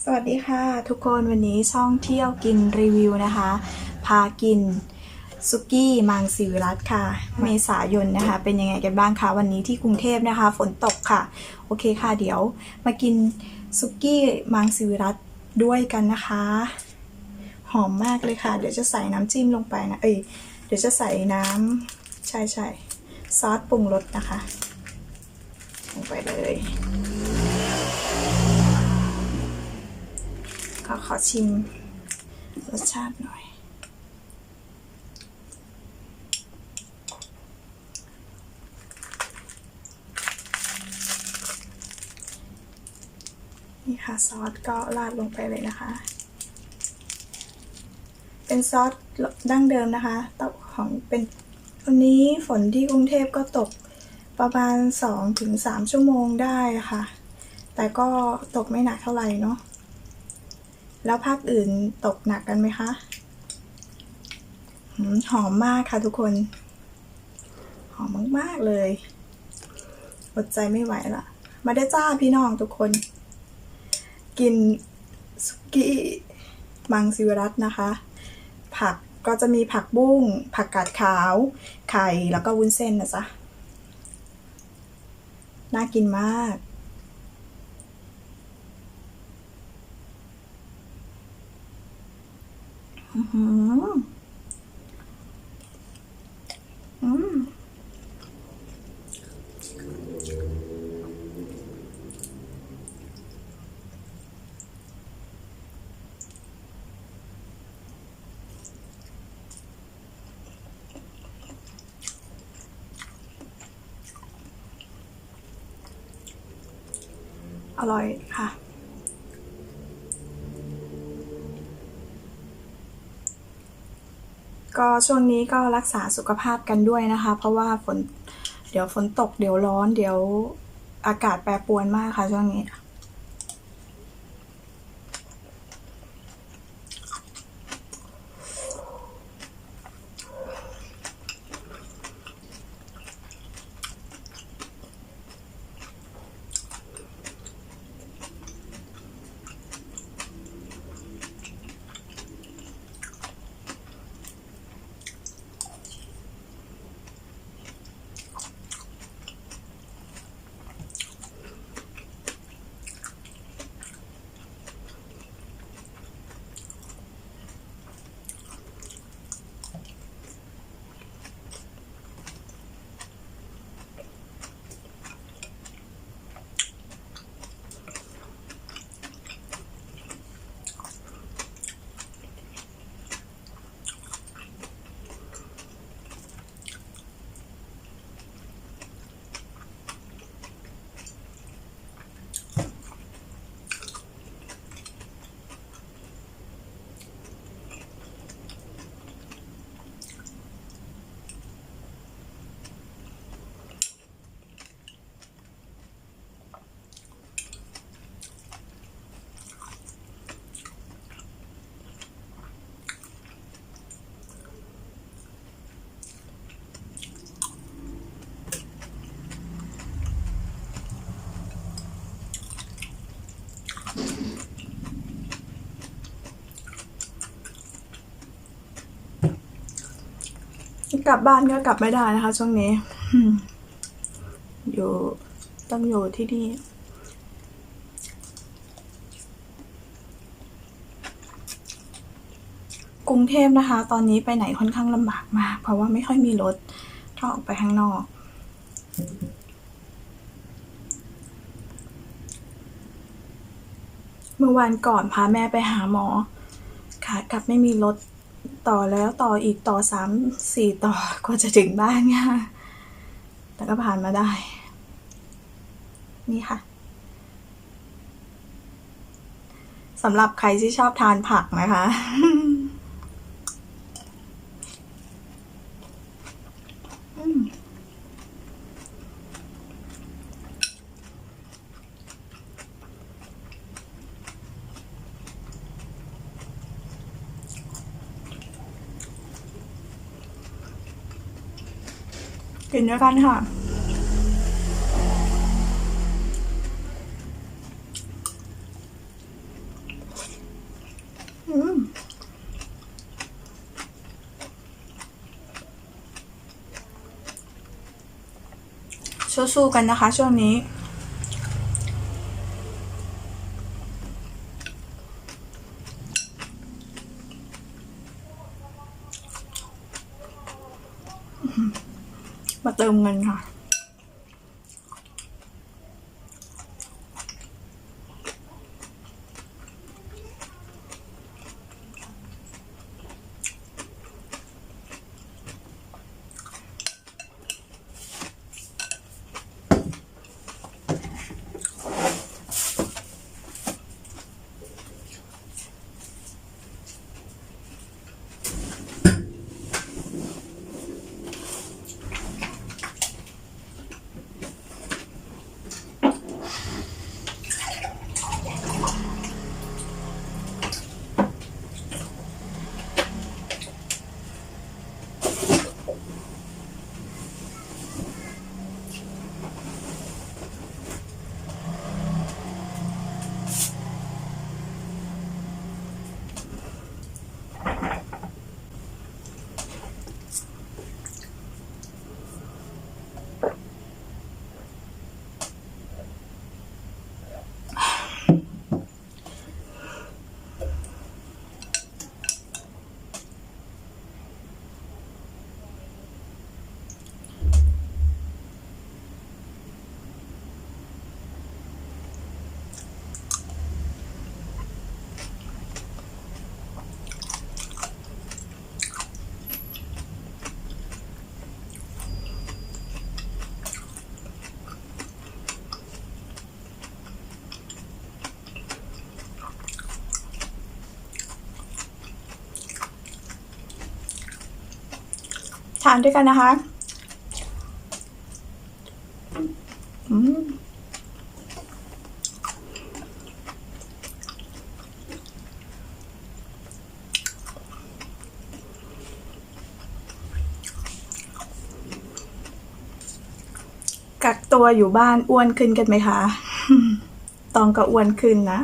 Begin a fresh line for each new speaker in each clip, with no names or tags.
สวัสดีค่ะ ทุกคนวันนี้ช่องเที่ยวกินรีวิวนะคะ พากินซุกี้มังสวิรัตค่ะ เมษายนนะคะ เป็นยังไงกันบ้างคะวันนี้ที่กรุงเทพนะคะ ฝนตกค่ะ โอเคค่ะเดี๋ยวมากินซุกี้มังสวิรัตด้วยกันนะคะ หอมมากเลยค่ะ เดี๋ยวจะใส่น้ำจิ้มลงไปนะเอ้ยเดี๋ยวจะใส่น้ำใช่ใช่ซอสปรุงรสนะคะลงไปเลย อชิมรสชาติหน่อย นี่ค่ะซอสก็ราดลงไปเลยนะคะ เป็นซอสดั้งเดิมนะคะตกของเป็นวันนี้ฝนที่กรุงเทพก็ตกประมาณ 2-3ถึงชั่วโมงได้ค่ะ แต่ก็ตกไม่หนักเท่าไหร่เนาะ แล้วภาคอื่นตกหนักกันไหมคะ หอมมากค่ะทุกคน หอมมาก ๆ เลย อดใจไม่ไหวละ มาได้จ้าพี่น้องทุกคน กินสุกี้มังสวิรัตนะคะ ผักก็จะมีผักบุ้ง ผักกาดขาว ไข่ แล้วก็วุ้นเส้นนะจ๊ะ น่ากินมาก อือหืออืมอร่อยค่ะ ก็ช่วงนี้ก็รักษาสุขภาพกันด้วยนะคะ เพราะว่าฝนเดี๋ยวฝนตกเดี๋ยวร้อนเดี๋ยวอากาศแปรปรวนมากค่ะช่วงนี้ กลับบ้านก็กลับไม่ได้นะคะ ช่วงนี้อืมอยู่ต้องอยู่ที่นี่กรุงเทพนะคะ ตอนนี้ไปไหนค่อนข้างลำบากมาก เพราะว่าไม่ค่อยมีรถถ้าออกไปข้างนอก เมื่อวานก่อนพาแม่ไปหาหมอขากลับไม่มีรถ ต่อแล้วต่ออีกต่อสามสี่ต่อกว่าจะถึงบ้านค่ะแต่ก็ผ่านมาได้ นี่ค่ะสำหรับใครที่ชอบทานผักนะคะ อืม กินด้วยกันค่ะ อืมสู้ๆกันนะคะช่วงนี้ เติมเงินค่ะานด้วยกันนะคะอืมกักตัวอยู่บ้านอ้วนขึ้นกันไหมคะ ตองก็อ้วนขึ้นนะ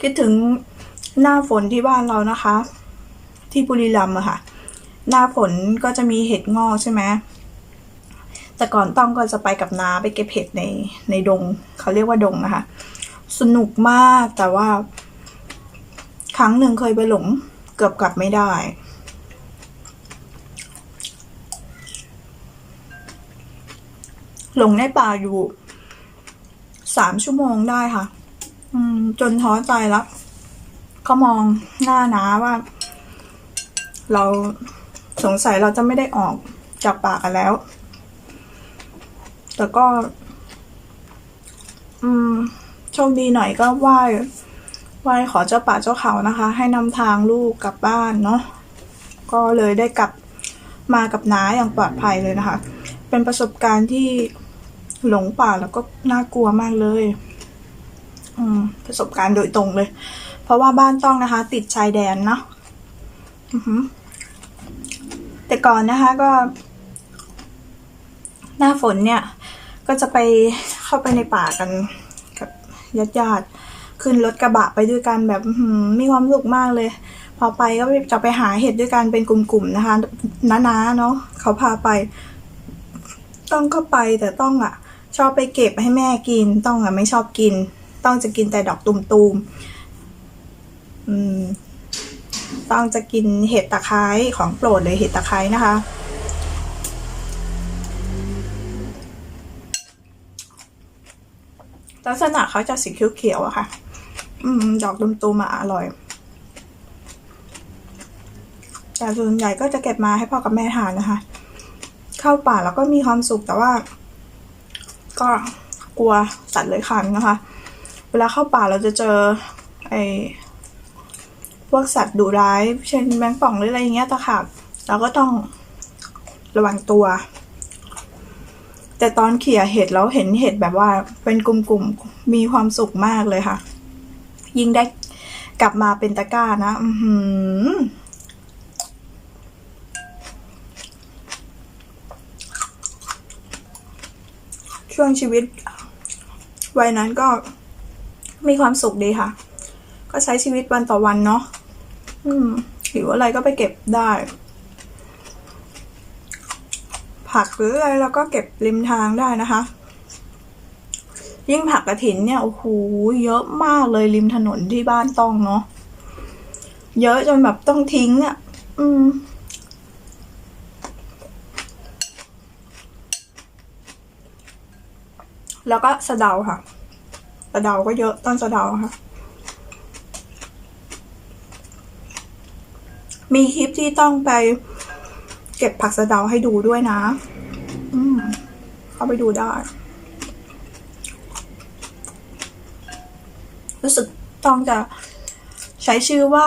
คิดถึงหน้าฝนที่บ้านเรานะคะ ที่บุรีรัมย์อะค่ะ หน้าฝนก็จะมีเห็ดงอกใช่ไหมแต่ก่อนต้องก็จะไปกับน้าไปเก็บเห็ดในในดง เขาเรียกว่าดงนะคะ สนุกมากแต่ว่า ครั้งหนึ่งเคยไปหลงเกือบกลับไม่ได้หลงในป่าอยู่สามชั่วโมงได้ค่ะ อืม จนท้อใจแล้วเขามองหน้าน้าว่า เราสงสัยเราจะไม่ได้ออกจากป่ากันแล้ว แต่ก็ อืม โชคดีหน่อยก็ไหว้ไหว้ขอเจ้าป่าเจ้าเขานะคะ ให้นำทางลูกกลับบ้านเนาะก็เลยได้กลับมากับน้าอย่างปลอดภัยเลยนะคะ เป็นประสบการณ์ที่หลงป่าแล้วก็น่ากลัวมากเลย ประสบการณ์โดยตรงเลย เพราะว่าบ้านต้องนะคะ ติดชายแดนเนาะแต่ก่อนนะคะก็ หน้าฝนเนี่ย ก็จะไปเข้าไปในป่ากันกับญาติญาติขึ้นรถกระบะไปด้วยกันแบบมีความสุขมากเลย พอไปก็จะไปหาเห็ดด้วยกันเป็นกลุ่มๆนะคะน้าๆเนาะเขาพาไป ต้องก็ไปแต่ต้องอะ ชอบไปเก็บให้แม่กิน ต้องอะไม่ชอบกิน ต้องจะกินแต่ดอกตุมๆอืมต้องจะกินเห็ดตะไคร้ของโปรดเลยเห็ดตะไคร้นะคะ ลักษณะเขาจะสีเขียวๆอะค่ะ อืม ดอกตุมๆอะอร่อย แต่ส่วนใหญ่ก็จะเก็บมาให้พ่อกับแม่ทานนะคะ เข้าป่าแล้วก็มีความสุขแต่ว่า ก็กลัวสัตว์เลื้อยคลานนะคะ เวลาเข้าป่าเราจะเจอไอ้พวกสัตว์ดุร้าย เช่นแมงป่องหรืออะไรอย่างเงี้ยตะขาบเราก็ต้องระวังตัว แต่ตอนเขี่ยเห็ดแล้วเห็นเห็ดแบบว่าเป็นกลุ่มๆมีความสุขมากเลยค่ะ ยิ่งได้กลับมาเป็นตะกร้านะอือหือช่วงชีวิตวัยนั้นก็ มีความสุขดีค่ะ ก็ใช้ชีวิตวันต่อวันเนาะอืมหิวอะไรก็ไปเก็บได้ ผักหรืออะไรเราก็เก็บริมทางได้นะคะ ยิ่งผักกระถินเนี่ยโอ้โหเยอะมากเลยริมถนนที่บ้านต้องเนาะเยอะจนแบบต้องทิ้งอะ่ะ อืมแล้วก็สะเดาค่ะ สะเดาก็เยอะต้นสะเดาค่ะ มีคลิปที่ต้องไปเก็บผักสะเดาให้ดูด้วยนะ อืม เข้าไปดูได้ รู้สึกต้องจะใช้ชื่อว่า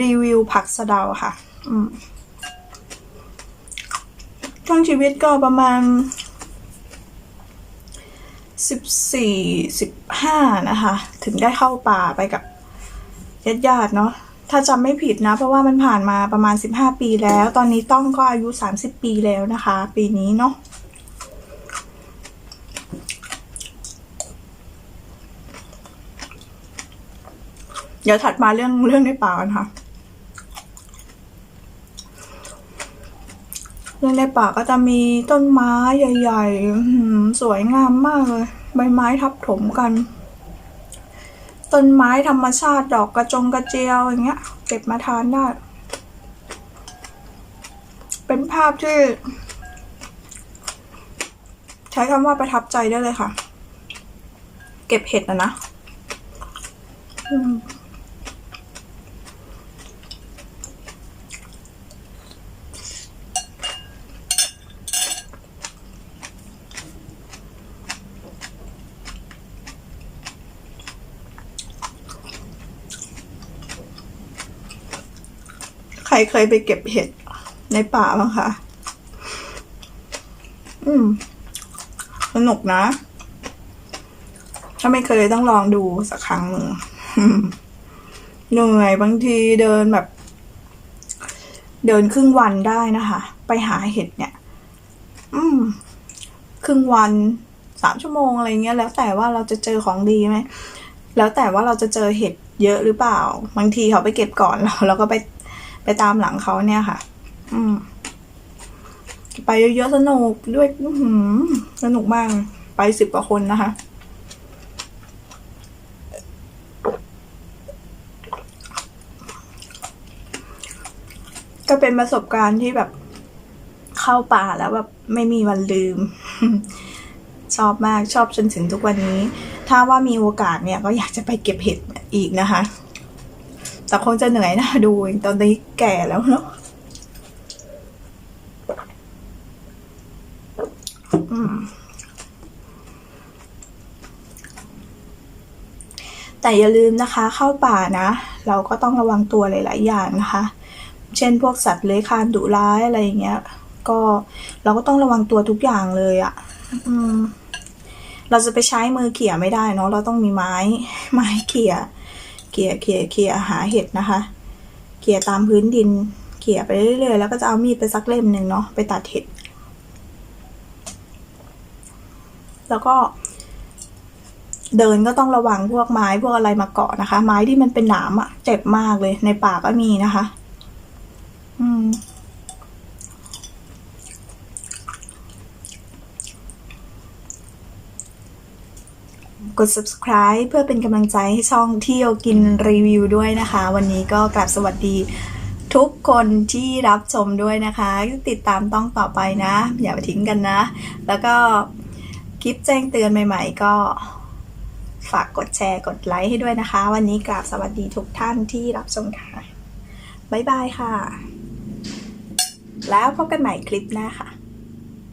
รีวิวผักสะเดาค่ะ อืมช่วงชีวิตก็ประมาณ สิบสี่สิบห้านะคะ ถึงได้เข้าป่าไปกับญาติญาติๆเนาะถ้าจำไม่ผิดนะ เพราะว่ามันผ่านมาประมาณสิบห้าปีแล้ว ตอนนี้ต้องก็อายุสามสิบปีแล้วนะคะ ปีนี้เนาะเดี๋ยวถัดมาเรื่องเรื่องในป่ากันค่ะ เรื่องในป่าก็จะมีต้นไม้ใหญ่ ๆ สวยงามมากเลย ใบไม้ทับถมกันต้นไม้ธรรมชาติดอกกระจงกระเจียวอย่างเงี้ย เก็บมาทานได้ เป็นภาพที่ ใช้คำว่าประทับใจได้เลยค่ะ เก็บเห็ดนะนะ อืม รเคยไปเก็บเห็ดในป่าบ้างคะ อืม สนุกนะ ถ้าไม่เคยต้องลองดูสักครั้งหนึ่งเหนื่อยบางทีเดินแบบ เดินครึ่งวันได้นะคะ ไปหาเห็ดเนี่ย อืม ครึ่งวันสามชั่วโมงอะไรเงี้ย แล้วแต่ว่าเราจะเจอของดีไหม แล้วแต่ว่าเราจะเจอเห็ดเยอะหรือเปล่า บางทีเขาไปเก็บก่อนเราเราก็ไป ไปตามหลังเขาเนี่ยค่ะ อืม ไปเยอะๆสนุกด้วยสนุกมาก ไปสิบกว่าคนนะคะก็เป็นประสบการณ์ที่แบบเข้าป่าแล้วแบบไม่มีวันลืม ชอบมากชอบจนถึงทุกวันนี้ ถ้าว่ามีโอกาสเนี่ยก็อยากจะไปเก็บเห็ดอีกนะคะ แต่คงจะเหนื่อยนะดูตอนนี้แก่แล้วเนาะแต่อย่าลืมนะคะ เข้าป่านะ เราก็ต้องระวังตัวหลาย ๆ อย่างนะคะ เช่นพวกสัตว์เลื้อยคลานดุร้ายอะไรอย่างเงี้ย ก็เราก็ต้องระวังตัวทุกอย่างเลยอะ่ะเราจะไปใช้มือเขี่ยไม่ได้เนาะเราต้องมีไม้ไม้เขี่ย เขี่ยเขี่ยเขี่ยหาเห็ดนะคะเขี่ยตามพื้นดินเขี่ยไปเรื่อยๆ แล้วก็จะเอามีดไปสักเล่มหนึ่งเนาะไปตัดเห็ด แล้วก็ เดินก็ต้องระวังพวกไม้พวกอะไรมาเกาะนะคะ ไม้ที่มันเป็นหนามอะเจ็บมากเลยในป่าก็มีนะคะ อืม กด subscribe เพื่อเป็นกำลังใจให้ช่องเที่ยวกินรีวิวด้วยนะคะ วันนี้ก็กลับสวัสดีทุกคนที่รับชมด้วยนะคะ ติดตามต้องต่อไปนะ อย่าไปทิ้งกันนะ แล้วก็คลิปแจ้งเตือนใหม่ ๆ ก็ฝากกดแชร์กดไลค์ให้ด้วยนะคะ วันนี้กราบสวัสดีทุกท่านที่รับชมค่ะ บ๊ายบายค่ะ แล้วพบกันใหม่คลิปหน้าค่ะ